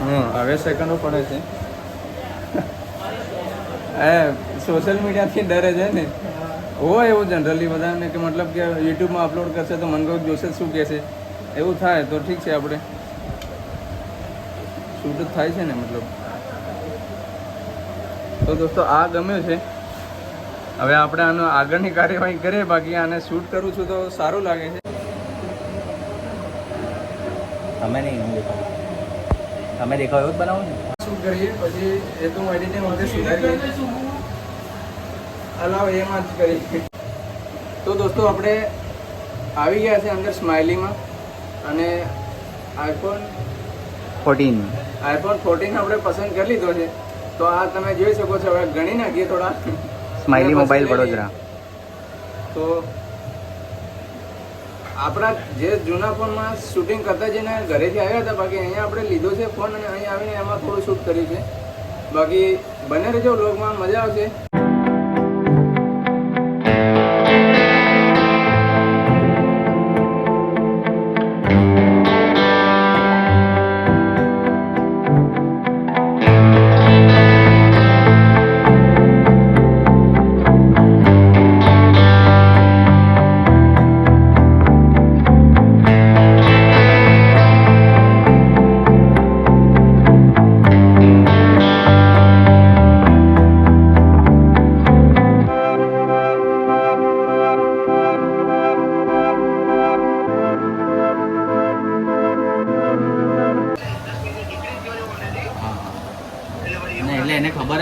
હં. હવે સેકન્ડો પડે છે. એ સોશિયલ મીડિયાથી ડરે છે ને? હોય એવું જનરલી બધાને કે મતલબ કે યુટ્યુબમાં અપલોડ કરશે તો મન કોઈ જોશે શું કહેશે એવું થાય તો ઠીક છે આપણે. શૂટ જ થાય છે ને મતલબ. તો દોસ્તો આ ગમ્યું છે. હવે આપણે આનો આગળની કાર્યવાહી કરીએ બાકી આને શૂટ કરું છું તો સારું લાગે છે. અમે નહીં તમે દેખાવ એવું જ બનાવો ને. શૂટ કરીએ? પછી એ તો એડિટિંગ વખતે સુધારીએ. હલાવ એમાં જ કરીએ. તો દોસ્તો આપણે આવી ગયા છે અંદર સ્માઇલીમાં અને આઈફોન ફોર્ટીન. આઈફોન ફોર્ટીન આપણે પસંદ કરી લીધો છે. તો આ તમે જોઈ શકો છો હવે ગણી નાખીએ થોડા. Smiley mobile Vadodara. તો આપણા જે જૂના ફોનમાં શૂટિંગ કરતા જઈને ઘરેથી આવ્યા હતા, બાકી અહીંયા આપણે લીધો છે ફોન અને અહીં આવીને એમાં થોડું શૂટ કર્યું છે. બાકી બને રહેજો વ્લોગમાં મજા આવશે.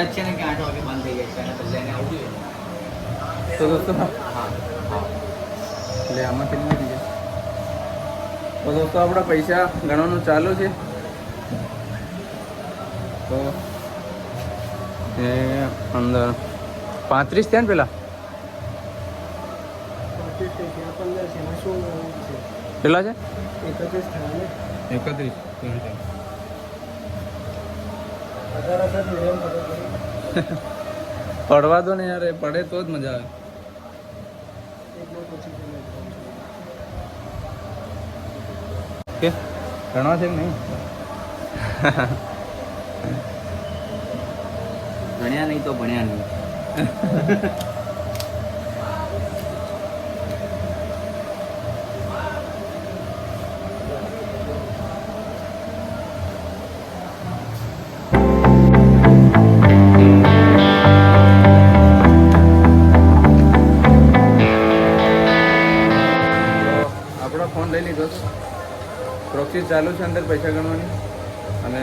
જ છે ને કે આઠ વાગે બંધ થઈ જાય છે અને પહેલા એને આવતું જોઈએ. તો દોસ્તો હા. હા. એટલે આમાં કેટલી થઈ જાય તો દોસ્તો આપણા પૈસા ગણવાનું ચાલુ છે. તો એ અંદર પાંત્રીસ થયા ને પેલા? પેલા છે એકત્રીસ એકત્રીસ. પડવા દો ને યાર એ પડે તો જ મજા આવે. કે? ગણવા છે કે નહીં? ભણ્યા નહીં તો ભણ્યા નહીં. ચાલુ છે અંદર પૈસા ગણવાની. અને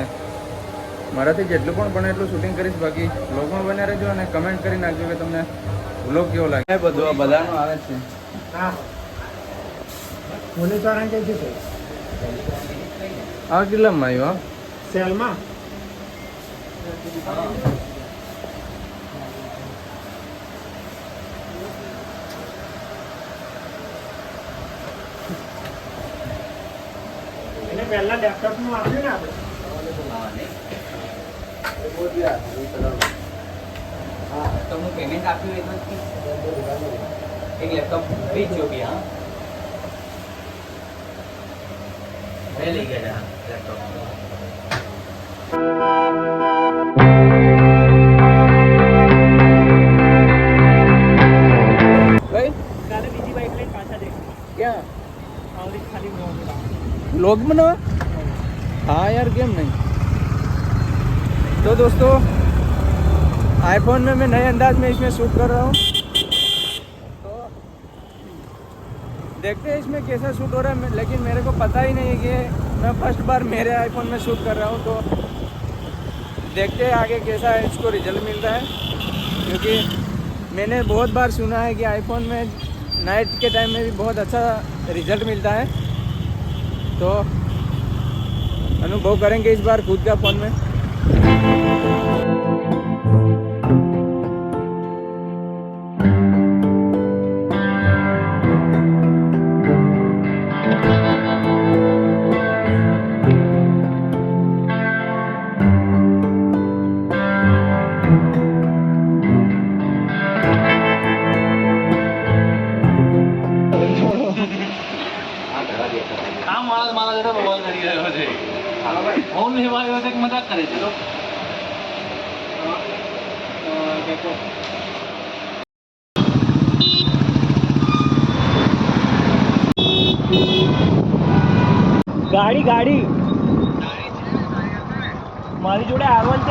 મારાથી જેટલું પણ બને એટલું શૂટિંગ કરીશ. બાકી વ્લોગમાં બન્યા રહેજો અને કમેન્ટ કરી નાખજો કે તમને બ્લોગ કેવો લાગે બધું આ બધાનું આવે છે. આ કેટલામાં આવ્યું સેલમાં? પહેલા લેપટોપનું આપ્યું ને આપણે હા તો હું પેમેન્ટ આપ્યું એ તો એક લેપટોપ વેચ્યો બી હા? લઈ ગયા લેપટોપ व्लॉग बनाओ। हाँ यार गेम नहीं। तो दोस्तों आईफोन में मैं नए अंदाज में इसमें शूट कर रहा हूँ। तो देखते हैं इसमें कैसा शूट हो रहा है। लेकिन मेरे को पता ही नहीं है कि मैं फ़र्स्ट बार मेरे आईफोन में शूट कर रहा हूँ। तो देखते हैं आगे कैसा है इसको रिज़ल्ट मिल रहा है। क्योंकि मैंने बहुत बार सुना है कि आईफोन में नाइट के टाइम में भी बहुत अच्छा रिज़ल्ट मिलता है। तो अनुभव करेंगे इस बार खुद का फोन में આ માણસ મારા જોડે મોબાઈલ કરી રહ્યો છે. ફોન લેવા આવ્યો તો મજાક કરે છે. લોકો ગાડી. ગાડી મારી જોડે આર વન